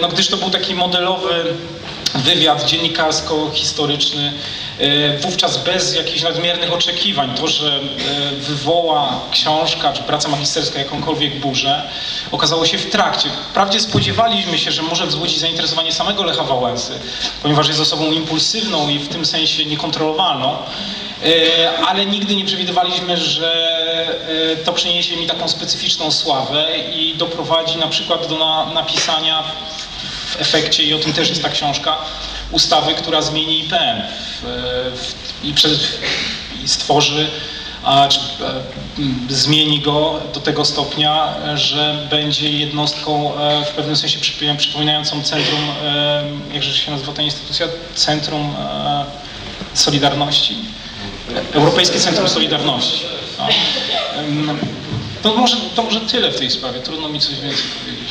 No gdyż to był taki modelowy wywiad dziennikarsko-historyczny, e, wówczas bez jakichś nadmiernych oczekiwań. To, że e, wywoła książka czy praca magisterska jakąkolwiek burzę, okazało się w trakcie. Wprawdzie spodziewaliśmy się, że może wzbudzić zainteresowanie samego Lecha Wałęsy, ponieważ jest osobą impulsywną i w tym sensie niekontrolowalną, e, ale nigdy nie przewidywaliśmy, że to przyniesie mi taką specyficzną sławę i doprowadzi na przykład do na, napisania w efekcie, i o tym też jest ta książka, ustawy, która zmieni IPN w, w, i, i stworzy, a, czy, e, zmieni go do tego stopnia, że będzie jednostką e, w pewnym sensie przypominającą- centrum, e, jakże się nazywa ta instytucja? Centrum e, Solidarności. Europejskie Centrum Solidarności. No. To może, to może tyle w tej sprawie, trudno mi coś więcej powiedzieć.